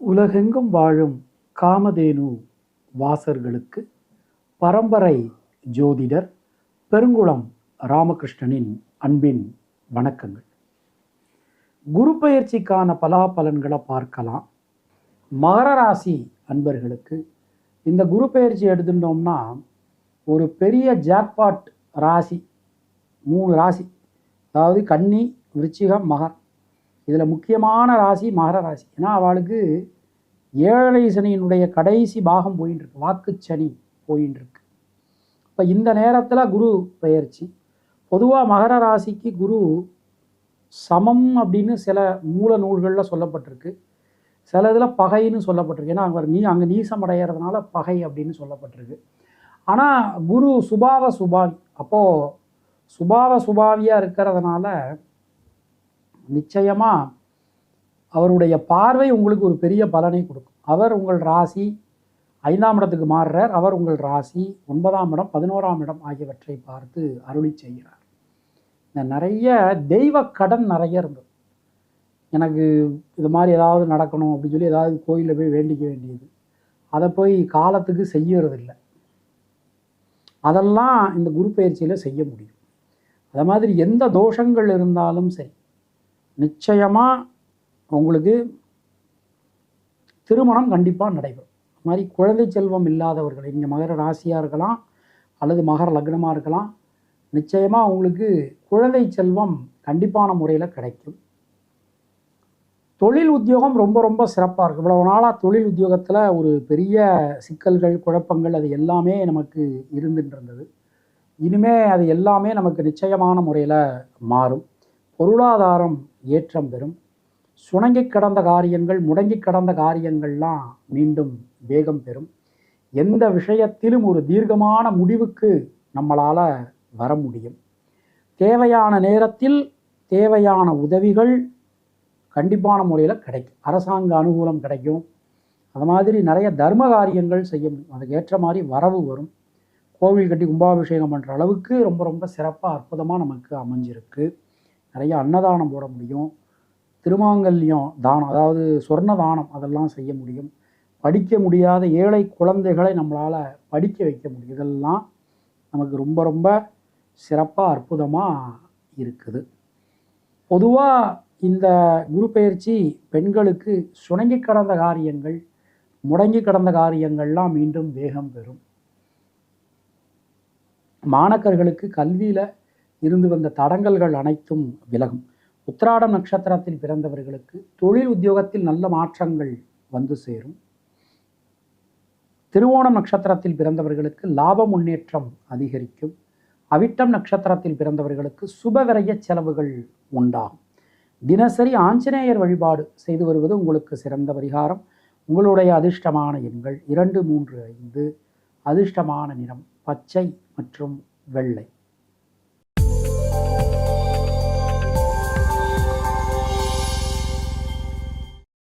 உலகெங்கும் வாழும் காமதேனு வாசர்களுக்கு பரம்பரை ஜோதிடர் பெருங்குளம் ராமகிருஷ்ணனின் அன்பின் வணக்கங்கள். குரு பலா பலாபலன்களை பார்க்கலாம். மகர ராசி அன்பர்களுக்கு இந்த குரு பயிற்சி எடுத்துட்டோம்னா ஒரு பெரிய ஜாக்பாட் ராசி மூணு ராசி. அதாவது கன்னி விருச்சிகம் மகர் இதில் முக்கியமான ராசி மகர ராசி. ஏன்னா அவளுக்கு ஏழரை சனியினுடைய கடைசி பாகம் போயின்னு இருக்கு வாக்கு சனி போயின்னு இருக்கு இப்போ இந்த நேரத்தில் குரு பெயர்ச்சி. பொதுவாக மகர ராசிக்கு குரு சமம் அப்படின்னு சில மூல நூல்களில் சொல்லப்பட்டிருக்கு. சில இதில் பகைன்னு சொல்லப்பட்டிருக்கு. ஏன்னா அங்கே நீ அங்கே நீசம் அடைகிறதுனால பகை அப்படின்னு சொல்லப்பட்டிருக்கு. ஆனால் குரு சுபாவ சுபாவி. அப்போது சுபாவ சுபாவியாக இருக்கிறதுனால நிச்சயமாக அவருடைய பார்வை உங்களுக்கு ஒரு பெரிய பலனை கொடுக்கும். அவர் உங்கள் ராசி ஐந்தாம் இடத்துக்கு மாறுறார். அவர் உங்கள் ராசி ஒன்பதாம் இடம் பதினோராம் இடம் ஆகியவற்றை பார்த்து அருளி செய்கிறார். இந்த நிறைய தெய்வ கடன் நிறைய இருந்தது. எனக்கு இது மாதிரி ஏதாவது நடக்கணும் அப்படின்னு சொல்லி ஏதாவது கோயிலில் போய் வேண்டிக்க வேண்டியது. அதை போய் காலத்துக்கு செய்யறதில்லை. அதெல்லாம் இந்த குரு பயிற்சியில் செய்ய முடியும். அது மாதிரி எந்த தோஷங்கள் இருந்தாலும் சரி நிச்சயமாக உங்களுக்கு திருமணம் கண்டிப்பாக நடைபெறும். மாதிரி குழந்தை செல்வம் இல்லாதவர்கள் இங்கே மகர ராசியாக இருக்கலாம் அல்லது மகர லக்னமாக இருக்கலாம் நிச்சயமாக உங்களுக்கு குழந்தை செல்வம் கண்டிப்பான முறையில் கிடைக்கும். தொழில் உத்தியோகம் ரொம்ப ரொம்ப சிறப்பாக இருக்கும் இவ்வளவு நாளாக தொழில் உத்தியோகத்தில் ஒரு பெரிய சிக்கல்கள் குழப்பங்கள் அது எல்லாமே நமக்கு இருந்துட்டு இருந்தது இனிமே அது எல்லாமே நமக்கு நிச்சயமான முறையில் மாறும். பொருளாதாரம் ஏற்றம் பெறும். சுணங்கி கிடந்த காரியங்கள் முடங்கி கிடந்த காரியங்கள்லாம் மீண்டும் வேகம் பெறும். எந்த விஷயத்திலும் ஒரு தீர்க்கமான முடிவுக்கு நம்மளால் வர முடியும். தேவையான நேரத்தில் தேவையான உதவிகள் கண்டிப்பான முறையில் கிடைக்கும். அரசாங்க அனுகூலம் கிடைக்கும். அது மாதிரி நிறைய தர்ம காரியங்கள் செய்ய முடியும். அதுக்கு ஏற்ற மாதிரி வரவு வரும். கோவில் கட்டி கும்பாபிஷேகம் பண்ணுற அளவுக்கு ரொம்ப ரொம்ப சிறப்பாக அற்புதமாக நமக்கு அமைஞ்சிருக்கு. நிறைய அன்னதானம் போட முடியும். திருமாங்கல்யம் தானம் அதாவது சொர்ண தானம் அதெல்லாம் செய்ய முடியும். படிக்க முடியாத ஏழை குழந்தைகளை நம்மளால் படிக்க வைக்க முடியும். இதெல்லாம் நமக்கு ரொம்ப ரொம்ப சிறப்பாக அற்புதமாக இருக்குது. பொதுவாக இந்த குரு பயிற்சி பெண்களுக்கு சுணங்கி கடந்த காரியங்கள் முடங்கி கடந்த காரியங்கள்லாம் மீண்டும் வேகம் பெறும். மாணக்கர்களுக்கு கல்வியில் இருந்து வந்த தடங்கல்கள் அனைத்தும் விலகும். உத்திராடம் நட்சத்திரத்தில் பிறந்தவர்களுக்கு தொழில் உத்தியோகத்தில் நல்ல மாற்றங்கள் வந்து சேரும். திருவோணம் நட்சத்திரத்தில் பிறந்தவர்களுக்கு லாப முன்னேற்றம் அதிகரிக்கும். அவிட்டம் நட்சத்திரத்தில் பிறந்தவர்களுக்கு சுபவிரய செலவுகள் உண்டாகும். தினசரி ஆஞ்சநேயர் வழிபாடு செய்து வருவது உங்களுக்கு சிறந்த பரிகாரம். உங்களுடைய அதிர்ஷ்டமான எண்கள் இரண்டு மூன்று ஐந்து. அதிர்ஷ்டமான நிறம் பச்சை மற்றும் வெள்ளை.